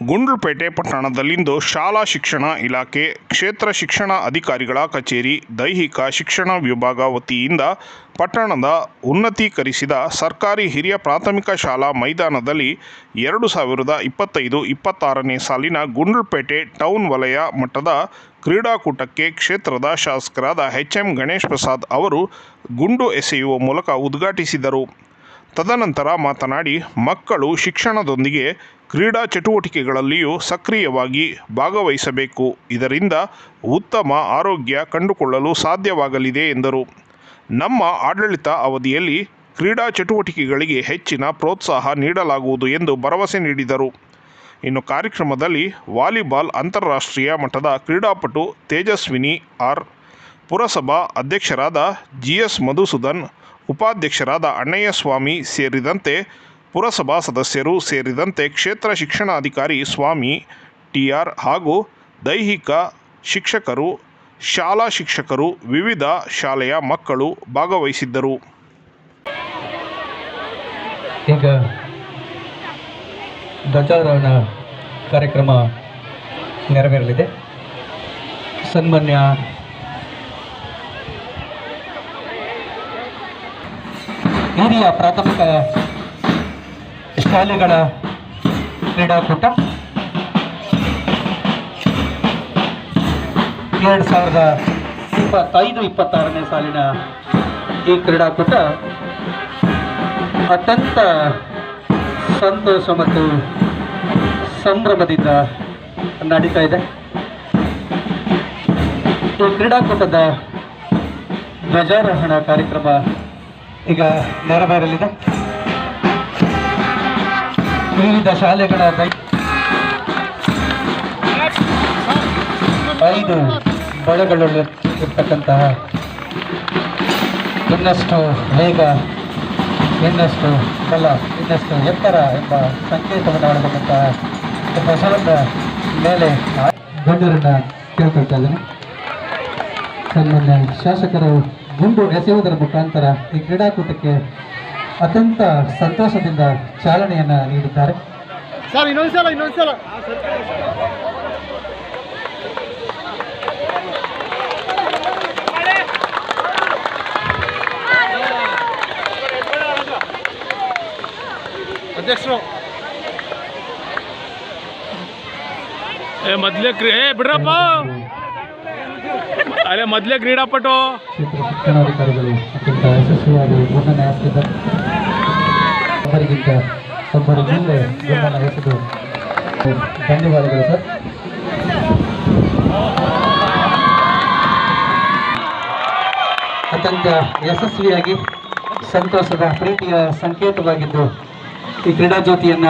ಗುಂಡ್ಲುಪೇಟೆ ಪಟ್ಟಣದಲ್ಲಿಂದು ಶಾಲಾ ಶಿಕ್ಷಣ ಇಲಾಖೆ ಕ್ಷೇತ್ರ ಶಿಕ್ಷಣ ಅಧಿಕಾರಿಗಳ ಕಚೇರಿ, ದೈಹಿಕ ಶಿಕ್ಷಣ ವಿಭಾಗ ವತಿಯಿಂದ ಪಟ್ಟಣದ ಉನ್ನತೀಕರಿಸಿದ ಸರ್ಕಾರಿ ಹಿರಿಯ ಪ್ರಾಥಮಿಕ ಶಾಲಾ ಮೈದಾನದಲ್ಲಿ ಎರಡು ಸಾವಿರದ ಇಪ್ಪತ್ತೈದು ಇಪ್ಪತ್ತಾರನೇ ಸಾಲಿನ ಗುಂಡ್ಲುಪೇಟೆ ಟೌನ್ ವಲಯ ಮಟ್ಟದ ಕ್ರೀಡಾಕೂಟಕ್ಕೆ ಕ್ಷೇತ್ರದ ಶಾಸಕರಾದ ಎಚ್ ಎಂ ಗಣೇಶ್ ಪ್ರಸಾದ್ ಅವರು ಗುಂಡು ಎಸೆಯುವ ಮೂಲಕ ಉದ್ಘಾಟಿಸಿದರು. ತದನಂತರ ಮಾತನಾಡಿ, ಮಕ್ಕಳು ಶಿಕ್ಷಣದೊಂದಿಗೆ ಕ್ರೀಡಾ ಚಟುವಟಿಕೆಗಳಲ್ಲಿಯೂ ಸಕ್ರಿಯವಾಗಿ ಭಾಗವಹಿಸಬೇಕು. ಇದರಿಂದ ಉತ್ತಮ ಆರೋಗ್ಯ ಕಂಡುಕೊಳ್ಳಲು ಸಾಧ್ಯವಾಗಲಿದೆ ಎಂದರು. ನಮ್ಮ ಆಡಳಿತ ಅವಧಿಯಲ್ಲಿ ಕ್ರೀಡಾ ಚಟುವಟಿಕೆಗಳಿಗೆ ಹೆಚ್ಚಿನ ಪ್ರೋತ್ಸಾಹ ನೀಡಲಾಗುವುದು ಎಂದು ಭರವಸೆ ನೀಡಿದರು. ಇನ್ನು ಕಾರ್ಯಕ್ರಮದಲ್ಲಿ ವಾಲಿಬಾಲ್ ಅಂತಾರಾಷ್ಟ್ರೀಯ ಮಟ್ಟದ ಕ್ರೀಡಾಪಟು ತೇಜಸ್ವಿನಿ ಆರ್, ಪುರಸಭಾ ಅಧ್ಯಕ್ಷರಾದ ಜಿ ಎಸ್ ಮಧುಸೂದನ್ ಉಪಾಧ್ಯಕ್ಷರಾದ ಅಣ್ಣಯ್ಯಸ್ವಾಮಿ ಸೇರಿದಂತೆ ಪುರಸಭಾ ಸದಸ್ಯರು ಸೇರಿದಂತೆ ಕ್ಷೇತ್ರ ಶಿಕ್ಷಣಾಧಿಕಾರಿ ಸ್ವಾಮಿ ಟಿ ಆರ್ ಹಾಗೂ ದೈಹಿಕ ಶಿಕ್ಷಕರು, ಶಾಲಾ ಶಿಕ್ಷಕರು, ವಿವಿಧ ಶಾಲೆಯ ಮಕ್ಕಳು ಭಾಗವಹಿಸಿದ್ದರು. ಈಗ ಧ್ವಜಾರೋಹಣ ಕಾರ್ಯಕ್ರಮ ನೆರವೇರಲಿದೆ. ಸನ್ಮಾನ್ಯ ಹಿರಿಯ ಪ್ರಾಥಮಿಕ ಶಾಲೆಗಳ ಕ್ರೀಡಾಕೂಟ. ಎರಡು ಸಾವಿರದ ಇಪ್ಪತ್ತೈದು, ಇಪ್ಪತ್ತಾರನೇ ಸಾಲಿನ ಈ ಕ್ರೀಡಾಕೂಟ ಅತ್ಯಂತ ಸಂತೋಷ ಮತ್ತು ಸಂಭ್ರಮದಿಂದ ನಡೀತಾ ಇದೆ. ಈ ಕ್ರೀಡಾಕೂಟದ ಧ್ವಜಾರೋಹಣ ಕಾರ್ಯಕ್ರಮ ಈಗ ನೆರವೇರಲಿದೆ ವಿವಿಧ ಶಾಲೆಗಳ ಐದು ಬಳೆಗಳಲ್ಲಿ ಇರ್ತಕ್ಕಂತಹ ಇನ್ನಷ್ಟು ವೇಗ, ಇನ್ನಷ್ಟು ಬಲ, ಇನ್ನಷ್ಟು ಎತ್ತರ ಎಂಬ ಸಂಕೇತವನ್ನು ಮಾಡತಕ್ಕಂತಹ ಬಸವನ ಮೇಲೆ ಗಣ್ಯರನ್ನು ಕೇಳ್ಕೊಳ್ತಾ ಇದ್ದೀನಿ. ಸನ್ಮಾನ್ಯ ಶಾಸಕರು ಗುಂಡು ಎಸೆಯುವುದರ ಮುಖಾಂತರ ಈ ಕ್ರೀಡಾಕೂಟಕ್ಕೆ ಅತ್ಯಂತ ಸಂತೋಷದಿಂದ ಚಾಲನೆಯನ್ನ ನೀಡಿದ್ದಾರೆ. ಅಧ್ಯಕ್ಷರು. ಕ್ರೀ ಏ ಬಿಡ್ರಪ್ಪ. ಅಲ್ಲೇ ಮೊದ್ಲೇ ಕ್ರೀಡಾಪಟು. ಶಿಕ್ಷಣಾಧಿಕಾರಿಗಳು ಅತ್ಯಂತ ಯಶಸ್ವಿಯಾಗಿ ಗುಂಡನ್ನು ಎಸೆದಿದ್ದಾರೆ ಒಬ್ಬರಿಗಿಂತ ಒಬ್ಬರು ಮುಂದೆ ಗುಂಡನ್ನು ಧನ್ಯವಾದಗಳು, ಸರ್. ಅತ್ಯಂತ ಯಶಸ್ವಿಯಾಗಿ ಸಂತೋಷದ ಪ್ರೀತಿಯ ಸಂಕೇತವಾಗಿದ್ದು ಈ ಕ್ರೀಡಾ ಜ್ಯೋತಿಯನ್ನ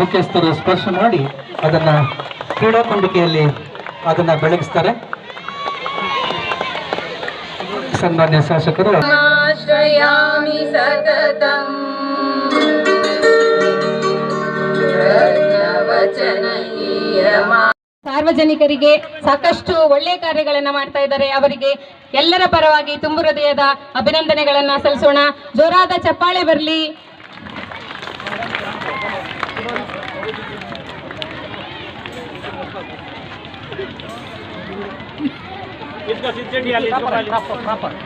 ಮುಖ್ಯಸ್ಥರು ಸ್ಪರ್ಶ ಮಾಡಿ ಅದನ್ನ ಕ್ರೀಡಾ ಕೊಂಡಿಕೆಯಲ್ಲಿ ಅದನ್ನ ಬೆಳಗಿಸ್ತಾರೆ. ಸನ್ಮಾನ್ಯ ಶಾಸಕರು. ಸಾರ್ವಜನಿಕರಿಗೆ ಸಾಕಷ್ಟು ಒಳ್ಳೆ ಕಾರ್ಯಗಳನ್ನು ಮಾಡ್ತಾ ಇದ್ದಾರೆ. ಅವರಿಗೆ ಎಲ್ಲರ ಪರವಾಗಿ ತುಂಬು ಹೃದಯದ ಅಭಿನಂದನೆಗಳನ್ನು ಸಲ್ಲಿಸೋಣ. ಜೋರಾದ ಚಪ್ಪಾಳೆ ಬರಲಿ. इसका सिद्धे डियाली इसको पाली प्रॉपर प्रॉपर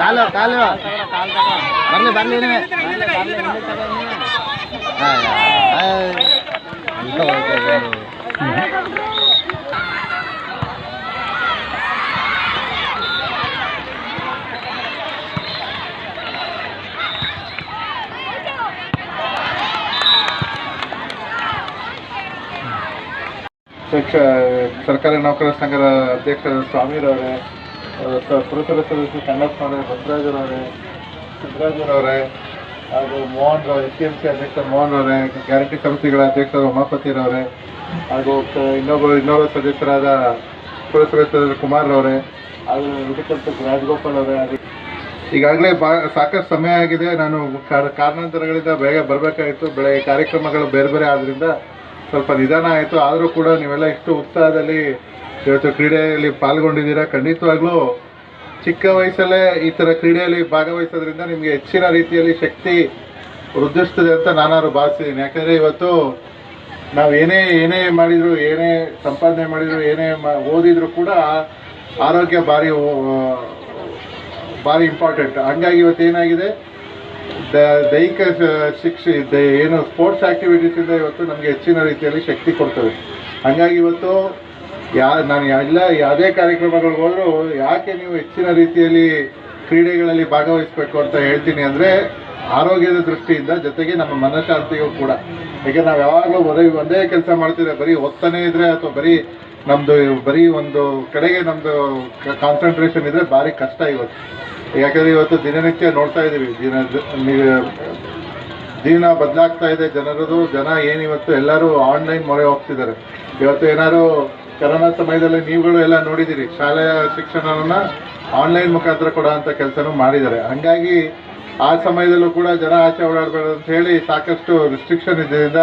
ಕಾಲು ಕಾಲು. ಬರ್ಲಿ ಬರ್ಲಿ ಶಿಕ್ಷ ಸರ್ಕಾರಿ ನೌಕರರ ಸಂಘದ ಅಧ್ಯಕ್ಷ ಸ್ವಾಮಿರವರೇ ಸ- ಪುರಸಭೆ ಸದಸ್ಯ ಕಣ್ಣಪ್ಪನವರೇ ಬಸವರಾಜರವರೇ ಸಿದ್ದರಾಜರವರೇ ಹಾಗೂ Mohan Rao, S C M C ಅಧ್ಯಕ್ಷ ಮೋಹನ್ ಅವರೇ ಗ್ಯಾರಂಟಿ ಸಮಿತಿಗಳ ಅಧ್ಯಕ್ಷ ಉಮಾಪತಿರವರೇ ಹಾಗೂ ಇನ್ನೊಬ್ಬ ಇನ್ನೊಬ್ಬ ಸದಸ್ಯರಾದ ಸದಸ್ಯ ಕುಮಾರ್ ಅವರೇ ಹಾಗೂ ವಿಧಿಕಲ್ಪಕ ರಾಜಗೋಪಾಲ್ ಅವರೇ ಈಗಾಗಲೇ ಬಾ, ಸಾಕಷ್ಟು ಸಮಯ ಆಗಿದೆ. ನಾನು ಕಾರ್- ಕಾರಣಾಂತರಗಳಿಂದ ಬೇಗ ಬರಬೇಕಾಯಿತು. ಬೆಳಗ್ಗೆ ಕಾರ್ಯಕ್ರಮಗಳು ಬೇರೆ ಬೇರೆ ಆದ್ದರಿಂದ ಸ್ವಲ್ಪ ನಿಧಾನ ಆಯಿತು. ಆದರೂ ಕೂಡ ನೀವೆಲ್ಲ ಇಷ್ಟು ಉತ್ಸಾಹದಲ್ಲಿ ಇವತ್ತು ಕ್ರೀಡೆಯಲ್ಲಿ ಪಾಲ್ಗೊಂಡಿದ್ದೀರಾ? ಖಂಡಿತವಾಗ್ಲೂ ಚಿಕ್ಕ ವಯಸ್ಸಲ್ಲೇ ಈ ಥರ ಕ್ರೀಡೆಯಲ್ಲಿ ಭಾಗವಹಿಸೋದ್ರಿಂದ ನಿಮಗೆ ಹೆಚ್ಚಿನ ರೀತಿಯಲ್ಲಿ ಶಕ್ತಿ ವೃದ್ಧಿಸ್ತದೆ ಅಂತ ನಾನಾದ್ರು ಭಾವಿಸಿದ್ದೀನಿ ಯಾಕಂದರೆ ಇವತ್ತು ನಾವು ಏನೇ ಏನೇ ಮಾಡಿದರೂ, ಏನೇ ಸಂಪಾದನೆ ಮಾಡಿದರೂ, ಏನೇ ಮಾ, ಓದಿದರೂ ಕೂಡ ಆರೋಗ್ಯ ಭಾರಿ ಭಾರಿ ಇಂಪಾರ್ಟೆಂಟ್ ಹಂಗಾಗಿ ಇವತ್ತು ಏನಾಗಿದೆ? ದೈಹಿಕ ಶಿಕ್ಷೆ ಏನು ಸ್ಪೋರ್ಟ್ಸ್ ಆ್ಯಕ್ಟಿವಿಟೀಸಿಂದ ಇವತ್ತು ನಮಗೆ ಹೆಚ್ಚಿನ ರೀತಿಯಲ್ಲಿ ಶಕ್ತಿ ಕೊಡ್ತದೆ. ಹಂಗಾಗಿ ಇವತ್ತು ಯಾ, ನಾನು ಎಲ್ಲ ಯಾವುದೇ ಕಾರ್ಯಕ್ರಮಗಳಿಗೆ ಹೋದರೂ ಯಾಕೆ ನೀವು ಹೆಚ್ಚಿನ ರೀತಿಯಲ್ಲಿ ಕ್ರೀಡೆಗಳಲ್ಲಿ ಭಾಗವಹಿಸಬೇಕು ಅಂತ ಹೇಳ್ತೀನಿ ಅಂದರೆ ಆರೋಗ್ಯದ ದೃಷ್ಟಿಯಿಂದ ಜೊತೆಗೆ ನಮ್ಮ ಮನಃಶಾಂತಿಯೂ ಕೂಡ. ಯಾಕೆ ನಾವು ಯಾವಾಗಲೂ ಬರೀ ಒಂದೇ ಕೆಲಸ ಮಾಡ್ತಿದ್ರೆ ಬರೀ ಒತ್ತನೇ ಇದ್ರೆ ಅಥವಾ ಬರೀ ನಮ್ಮದು ಬರೀ ಒಂದು ಕಡೆಗೆ ನಮ್ಮದು ಕಾನ್ಸಂಟ್ರೇಷನ್ ಇದ್ರೆ ಭಾರಿ ಕಷ್ಟ ಇವತ್ತು. ಯಾಕಂದರೆ ಇವತ್ತು ದಿನನಿತ್ಯ ನೋಡ್ತಾ ಇದ್ದೀವಿ ದಿನ ಜೀವನ ಬದಲಾಗ್ತಾ ಇದೆ ಜನರದು, ಜನ ಏನಿವತ್ತು ಎಲ್ಲರೂ ಆನ್ಲೈನ್ ಮೊರೆ ಹೋಗ್ತಿದ್ದಾರೆ. ಇವತ್ತು ಏನಾದ್ರು ಕರೋನಾ ಸಮಯದಲ್ಲಿ ನೀವುಗಳು ಎಲ್ಲ ನೋಡಿದ್ದೀರಿ. ಶಾಲೆಯ ಶಿಕ್ಷಣವನ್ನು ಆನ್ಲೈನ್ ಮುಖಾಂತರ ಕೊಡೋ ಅಂತ ಕೆಲಸನೂ ಮಾಡಿದ್ದಾರೆ. ಹಂಗಾಗಿ ಆ ಸಮಯದಲ್ಲೂ ಕೂಡ ಜನ ಆಚೆ ಓಡಾಡಬಾರ್ದು ಅಂತ ಹೇಳಿ ಸಾಕಷ್ಟು ರಿಸ್ಟ್ರಿಕ್ಷನ್ ಇದ್ದರಿಂದ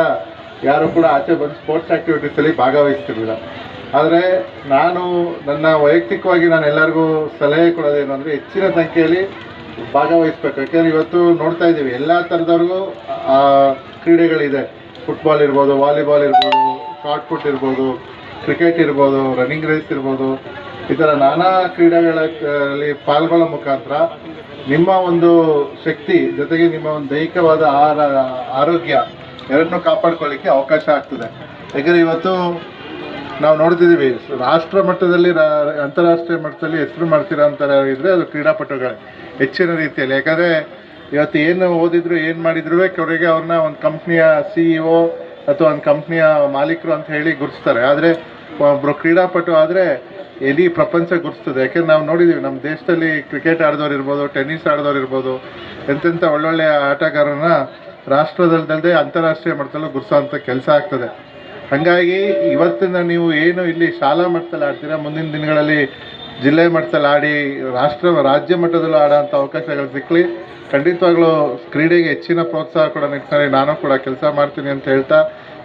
ಯಾರು ಕೂಡ ಆಚೆ ಬಂದು ಸ್ಪೋರ್ಟ್ಸ್ ಆ್ಯಕ್ಟಿವಿಟೀಸಲ್ಲಿ ಭಾಗವಹಿಸ್ತಿರ್ಲಿಲ್ಲ. ಆದರೆ ನಾನು ನನ್ನ ವೈಯಕ್ತಿಕವಾಗಿ ನಾನು ಎಲ್ಲರಿಗೂ ಸಲಹೆ ಕೊಡೋದೇನು ಅಂದರೆ ಹೆಚ್ಚಿನ ಸಂಖ್ಯೆಯಲ್ಲಿ ಭಾಗವಹಿಸ್ಬೇಕು. ಯಾಕೆಂದರೆ ಇವತ್ತು ನೋಡ್ತಾ ಇದ್ದೀವಿ, ಎಲ್ಲ ಥರದವ್ರಿಗೂ ಕ್ರೀಡೆಗಳಿದೆ. ಫುಟ್ಬಾಲ್ ಇರ್ಬೋದು ವಾಲಿಬಾಲ್ ಇರ್ಬೋದು ಶಾರ್ಟ್ ಇರ್ಬೋದು ಕ್ರಿಕೆಟ್ ಇರ್ಬೋದು ರನ್ನಿಂಗ್ ರೇಸ್ ಇರ್ಬೋದು, ಈ ಥರ ನಾನಾ ಕ್ರೀಡೆಗಳಲ್ಲಿ ಪಾಲ್ಗೊಳ್ಳೋ ಮುಖಾಂತರ ನಿಮ್ಮ ಒಂದು ಶಕ್ತಿ ಜೊತೆಗೆ ನಿಮ್ಮ ಒಂದು ದೈಹಿಕವಾದ ಆಹಾರ, ಆರೋಗ್ಯ ಎರಡನ್ನೂ ಕಾಪಾಡ್ಕೊಳ್ಳಿಕ್ಕೆ ಅವಕಾಶ ಆಗ್ತದೆ. ಯಾಕಂದರೆ ಇವತ್ತು ನಾವು ನೋಡ್ತಿದ್ದೀವಿ, ರಾಷ್ಟ್ರ ಮಟ್ಟದಲ್ಲಿ, ರಾ- ಅಂತಾರಾಷ್ಟ್ರೀಯ ಮಟ್ಟದಲ್ಲಿ ಹೆಸರು ಮಾಡ್ತೀರಾ ಅಂತಾರೆ ಇದ್ದರೆ ಅದು ಕ್ರೀಡಾಪಟುಗಳೇ ಹೆಚ್ಚಿನ ರೀತಿಯಲ್ಲಿ. ಯಾಕಂದರೆ ಇವತ್ತು ಏನು ಓದಿದ್ರು, ಏನು ಮಾಡಿದ್ರು ಅವರಿಗೆ ಅವ್ರನ್ನ ಒಂದು ಕಂಪ್ನಿಯ ಸಿ ಇ ಒ ಅಥವಾ ಒಂದು ಕಂಪ್ನಿಯ ಮಾಲೀಕರು ಅಂತ ಹೇಳಿ ಗುರುತಿಸ್ತಾರೆ. ಆದರೆ ಒಬ್ಬರು ಕ್ರೀಡಾಪಟು ಆದರೆ ಇಡೀ ಪ್ರಪಂಚ ಗುರುತಿಸ್ತದೆ. ಯಾಕೆಂದ್ರೆ ನಾವು ನೋಡಿದ್ದೀವಿ ನಮ್ಮ ದೇಶದಲ್ಲಿ ಕ್ರಿಕೆಟ್ ಆಡಿದವ್ರು ಇರ್ಬೋದು, ಟೆನ್ನಿಸ್ ಆಡಿದವ್ರು ಇರ್ಬೋದು, ಎಂತೆಂಥ ಒಳ್ಳೊಳ್ಳೆಯ ಆಟಗಾರರನ್ನ ರಾಷ್ಟ್ರದಲ್ಲದೆ ಅಂತಾರಾಷ್ಟ್ರೀಯ ಮಟ್ಟದಲ್ಲೂ ಗುರುಸೋಂಥ ಕೆಲಸ ಆಗ್ತದೆ. ಹಾಗಾಗಿ ಇವತ್ತಿನ ನೀವು ಏನು ಇಲ್ಲಿ ಶಾಲಾ ಮಟ್ಟದಲ್ಲಿ ಆಡ್ತೀರಾ, ಮುಂದಿನ ದಿನಗಳಲ್ಲಿ ಜಿಲ್ಲೆ ಮಟ್ಟದಲ್ಲಿ ಆಡಿ, ರಾಷ್ಟ್ರ, ರಾಜ್ಯ ಮಟ್ಟದಲ್ಲೂ ಆಡೋಂಥ ಅವಕಾಶಗಳು ಸಿಕ್ಕಲಿ ಖಂಡಿತವಾಗ್ಲೂ ಕ್ರೀಡೆಗೆ ಹೆಚ್ಚಿನ ಪ್ರೋತ್ಸಾಹ ಕೂಡ ನಿಟ್ಟಿನಲ್ಲಿ ನಾನು ಕೂಡ ಕೆಲಸ ಮಾಡ್ತೀನಿ ಅಂತ ಹೇಳ್ತಾ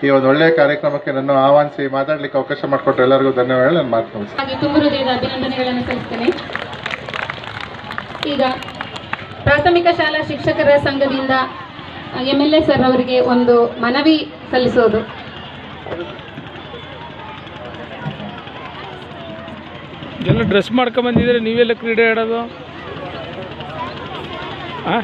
ಈ ಒಂದು ಒಳ್ಳೆಯ ಕಾರ್ಯಕ್ರಮಕ್ಕೆ ನನ್ನ ಆಹ್ವಾನಿಸಿ ಮಾತಾಡಲಿಕ್ಕೆ ಅವಕಾಶ ಮಾಡಿಕೊಟ್ಟು ಎಲ್ಲರಿಗೂ ಧನ್ಯವಾದಗಳು. ನಾನು ಮಾತು ಮುಗಿಸ್ತೀನಿ. ಹಾಗೆ ಅಭಿನಂದನೆಗಳನ್ನು ಸಲ್ಲಿಸ್ತೇನೆ. ಈಗ ಪ್ರಾಥಮಿಕ ಶಾಲಾ ಶಿಕ್ಷಕರ ಸಂಘದಿಂದ ಎಂ ಎಲ್ ಎ ಸರ್ ಅವರಿಗೆ ಒಂದು ಮನವಿ ಸಲ್ಲಿಸೋದು. ಎಲ್ಲ ಡ್ರೆಸ್ ಮಾಡ್ಕೊಂಬಂದಿದ್ದೀರಿ ನೀವೆಲ್ಲ ಕ್ರೀಡೆ ಆಡೋದು? ಹಾಂ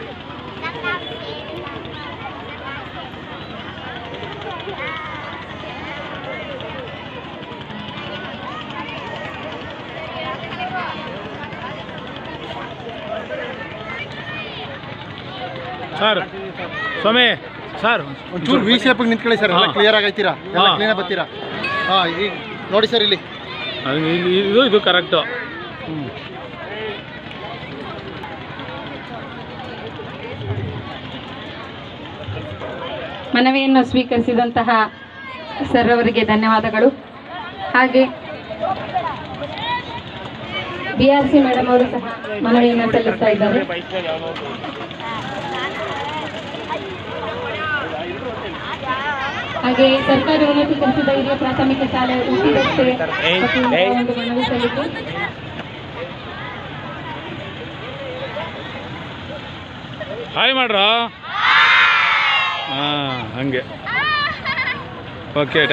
ಸರ್ ಸ್ವಾಮಿ ಸರ್. ಒಂಚೂರು ವಿ ಶೇಪ್ ನಿಂತ್ಕೊಳ್ಳಿ ಸರ್ ಎಲ್ಲ ಕ್ಲಿಯರ್ ಆಗೈತೀರಾ ಎಲ್ಲ ಕ್ಲೀನಾಗಿ ಕ್ಲೀನ್ ಬರ್ತೀರಾ? ಹಾಂ ಈಗ ನೋಡಿ ಸರ್ ಇಲ್ಲಿ. ಅದು ಇದು ಇದು ಕರೆಕ್ಟು ಮನವಿಯನ್ನು ಸ್ವೀಕರಿಸಿದಂತಹ ಸರ್ ಅವರಿಗೆ ಧನ್ಯವಾದಗಳು. ಹಾಗೆ ಬಿ ಆರ್ ಸಿ ಮೇಡಮ್ ಅವರು ಸಹ ಮನವಿಯನ್ನು ಸಲ್ಲಿಸ್ತಾ ಇದ್ದಾರೆ. ಹಾಗೆ ಸರ್ಕಾರಿ ಉನ್ನತೀಕರಿಸಿದ ಹಿರಿಯ ಪ್ರಾಥಮಿಕ ಶಾಲೆ ಉಚಿತಕ್ಕೆ ಒಂದು ಮನವಿ ಸಲ್ಲಿಕೆ. ಹಾಯ್ ಮಾಡ್ರ ಹಾಂ ಹಂಗೆ. ಓಕೆ